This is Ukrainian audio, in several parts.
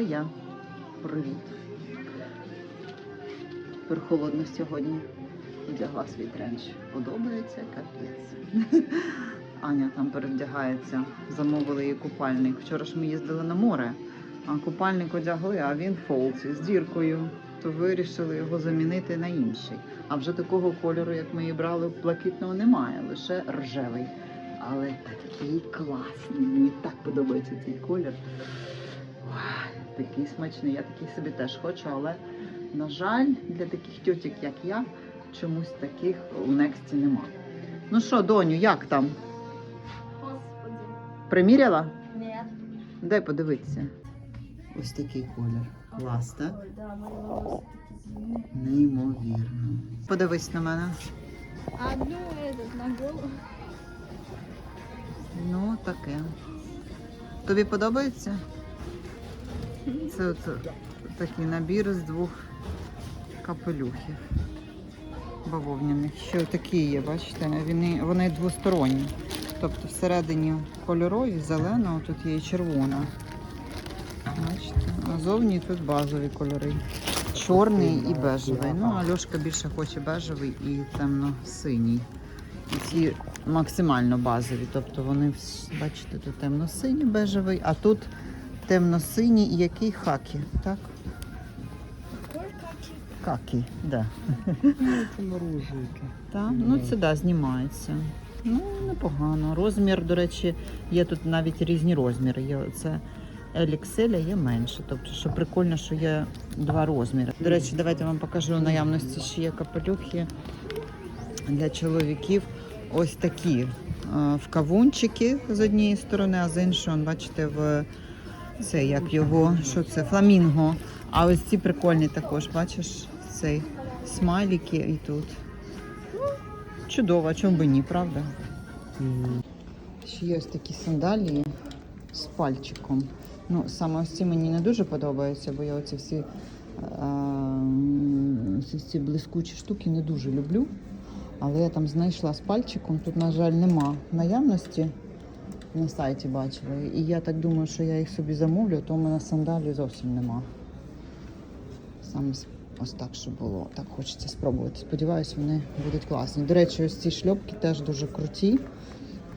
Це я. Привіт. Тепер холодно сьогодні. Вдягла свій тренч. Подобається капець. Аня там перевдягається. Замовили їй купальник. Вчора ж ми їздили на море, а купальник одягли, а він фолці з діркою. То вирішили його замінити на інший. А вже такого кольору, як ми її брали, блакитного немає, лише ржевий. Але такий класний. Мені так подобається цей колір Ой, такий смачний. Я такий собі теж хочу, але, на жаль, для таких тьотік, як я, чомусь таких у Нексті нема. Ну що, доню, як там? Господи. Приміряла? Нет. Дай подивитися. Ось такий колір. Клас, так? Ой, да, мои волосы такие длинные. Неймовірно. Подивись на мене. Одну этот на голову. Ну, таке. Тобі подобається? Це от такий набір з двох капелюхів бавовняних. Ще такі є, бачите, вони, вони двосторонні. Тобто всередині кольорові, зелена, тут є і червона. Бачите? А зовні тут базові кольори. Чорний і бежевий. Ну, Альошка більше хоче бежевий і темно-синій. І ці максимально базові. Тобто вони, бачите, тут темно-синій бежевий, а тут темно-синій і який хакі, так? Какі, да. Це. Так, ну це да, знімається. Ну, непогано. Розмір, до речі, є тут навіть різні розміри. Є це LXL, є менше. Тобто, що прикольно, що є два розміри. До речі, давайте вам покажу в наявності, ще є капелюхи для чоловіків. Ось такі в кавунчики з однієї сторони, а з іншої, бачите, в це як його, що це? Фламінго. А ось ці прикольні також, бачиш, цей смайлики і тут. Ну, чудово, чому би ні, правда? Ще є ось такі сандалії з пальчиком. Ну, саме ось ці мені не дуже подобаються, бо я оці всі, ці блискучі штуки не дуже люблю. Але я там знайшла з пальчиком. Тут, на жаль, нема наявності. На сайті бачила. І я так думаю, що я їх собі замовлю, то у мене сандалій зовсім нема. Саме ось так, щоб було. Так хочеться спробувати. Сподіваюсь, вони будуть класні. До речі, ось ці шльопки теж дуже круті.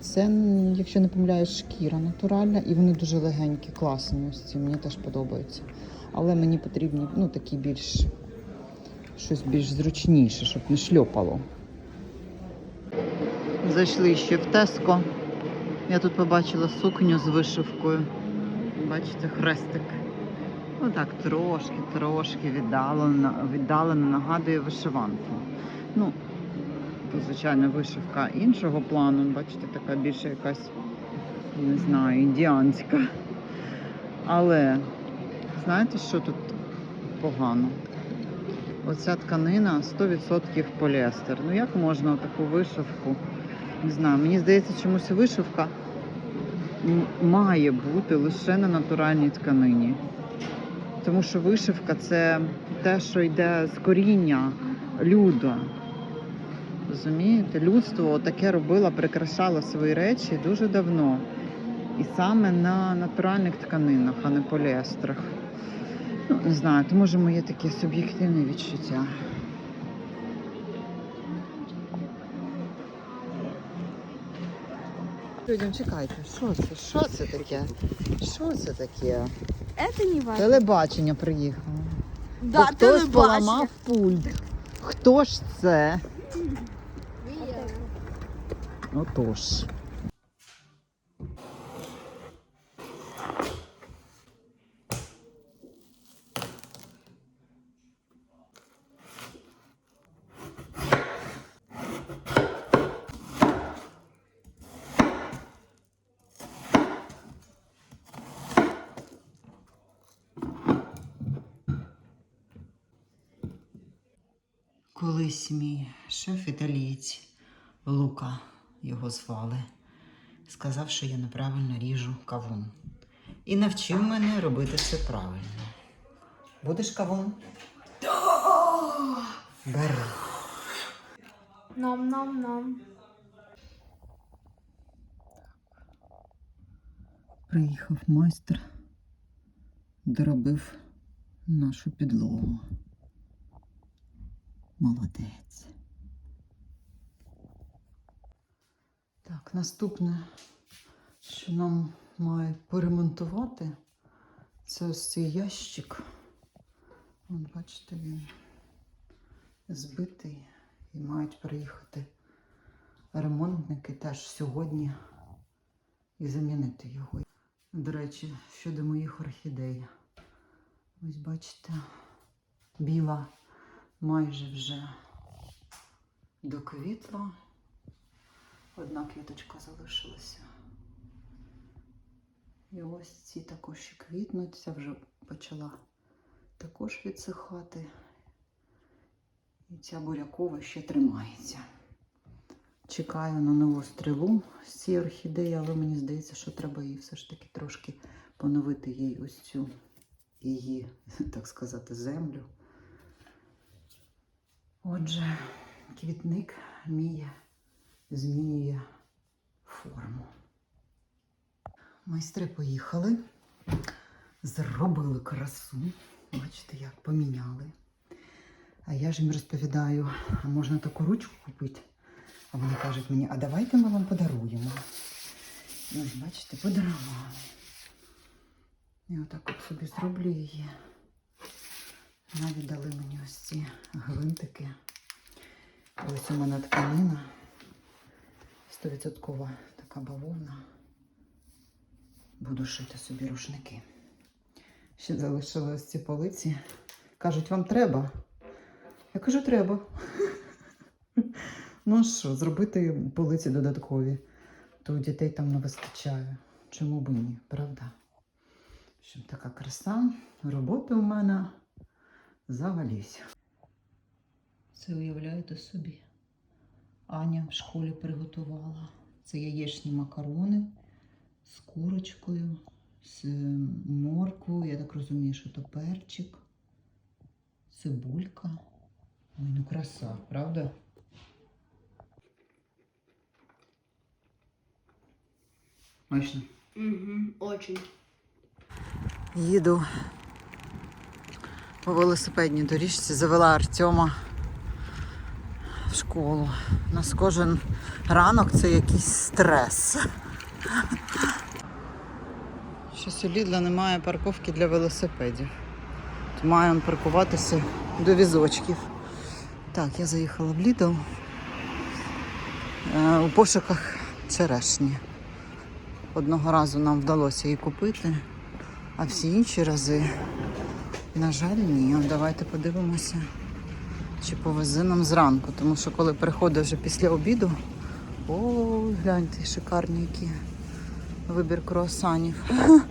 Це, якщо не помиляюсь, шкіра натуральна, і вони дуже легенькі, класні. Ось ці мені теж подобаються. Але мені потрібні ну, такі більш щось більш зручніше, щоб не шльопало. Зайшли ще в Теско. Я тут побачила сукню з вишивкою. Бачите, хрестик. Отак трошки, трошки віддалено, віддалено нагадує вишиванку. Ну, тут, звичайно, вишивка іншого плану. Бачите, така більше якась, не знаю, індіанська. Але знаєте, що тут погано? Оця тканина 100% поліестер. Ну як можна таку вишивку? Не знаю, мені здається, чомусь вишивка має бути лише на натуральній тканині. Тому що вишивка це те, що йде з коріння люду. Розумієте? Людство таке робило, прикрашало свої речі дуже давно. І саме на натуральних тканинах, а не поліестрах. Ну, не знаю, це може моє таке суб'єктивне відчуття. Людям, чекайте, що це? Що це таке? Що це таке? Это не важно. Телебачення приїхало. Бо хтось телебачення. поламав пульт. Хто ж це? Отож. Колись мій шеф італієць Лука його звали. Сказав, що я неправильно ріжу кавун. І навчив мене робити все правильно. Будеш кавун? Бери. Ном-ном-ном. Приїхав майстер доробив нашу підлогу. Молодець. Так, наступне, що нам має поремонтувати, це ось цей ящик. Вон, бачите, він збитий і мають приїхати ремонтники теж сьогодні і замінити його. До речі, щодо моїх орхідей. Ось бачите, біла майже вже доквітла. Одна квіточка залишилася. І ось ці також ще квітнуть. Ця вже почала також відсихати. І ця бурякова ще тримається. Чекаю на нову стрілу з цієї орхідеї, але мені здається, що треба її все ж таки трошки поновити їй ось цю її, так сказати, землю. Отже, квітник мій змінює форму. Майстри поїхали, зробили красу. Бачите, як поміняли. А я ж їм розповідаю, а можна таку ручку купити? А вони кажуть мені, а давайте ми вам подаруємо. І ось, бачите, подарували. І отак от собі зроблю її. Навіть дали мені ось ці гвинтики. Ось у мене тканина. 100% така бавовна. Буду шити собі рушники. Ще залишили ось ці полиці. Кажуть, вам треба? Я кажу, треба. Ну що, зробити полиці додаткові, то у дітей там не вистачає. Чому б ні, правда? Щоб така краса, роботи у мене завалівся. Це уявляєте собі. Аня в школі приготувала. Це яєчні макарони з курочкою, з морквою. Я так розумію, що то перчик, цибулька. Ой, ну краса, правда? Смачно. Угу, очень. Їду по велосипедній доріжці, завела Артема в школу. У нас кожен ранок це якийсь стрес. Щось у Лідла немає парковки для велосипедів. То маємо паркуватися до візочків. Так, я заїхала в Лідл е, у пошуках черешні. Одного разу нам вдалося її купити, а всі інші рази, на жаль, ні. Давайте подивимося, чи повезе нам зранку. Тому що коли приходить вже після обіду, о, гляньте, шикарні які вибір круасанів.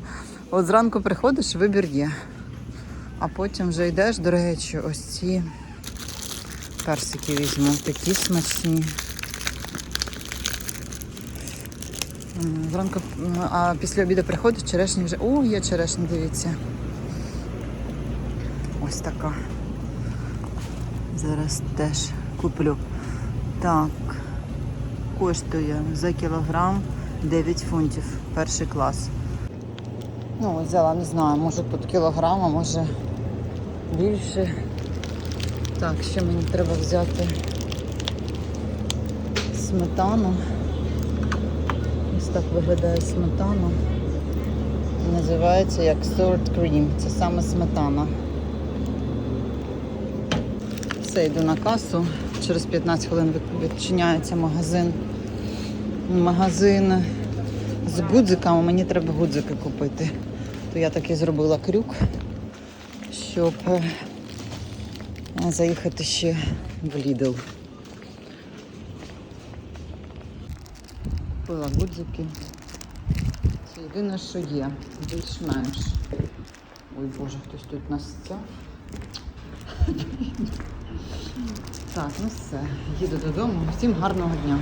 От зранку приходиш, вибір є. А потім вже йдеш, до речі, ось ці персики візьму, такі смачні. Зранку, а після обіду приходить черешні вже. О, є черешні, дивіться. Ось така. Зараз теж куплю. Так, коштує за кілограм 9 фунтів. Перший клас. Ну, ось взяла, не знаю, може тут кілограм, а може більше. Так, ще мені треба взяти сметану. Ось так виглядає сметана. Називається як Sour Cream. Це саме сметана. Все, йду на касу. Через 15 хвилин відчиняється магазин. Магазин з гудзиками. Мені треба гудзики купити. То я таки зробила крюк, щоб е, заїхати ще в Lidl. Купила гудзики. Це єдине, що є, більш-менш. Ой Боже, хтось тут нас стяг. Так, ну все. Їду додому. Всім гарного дня.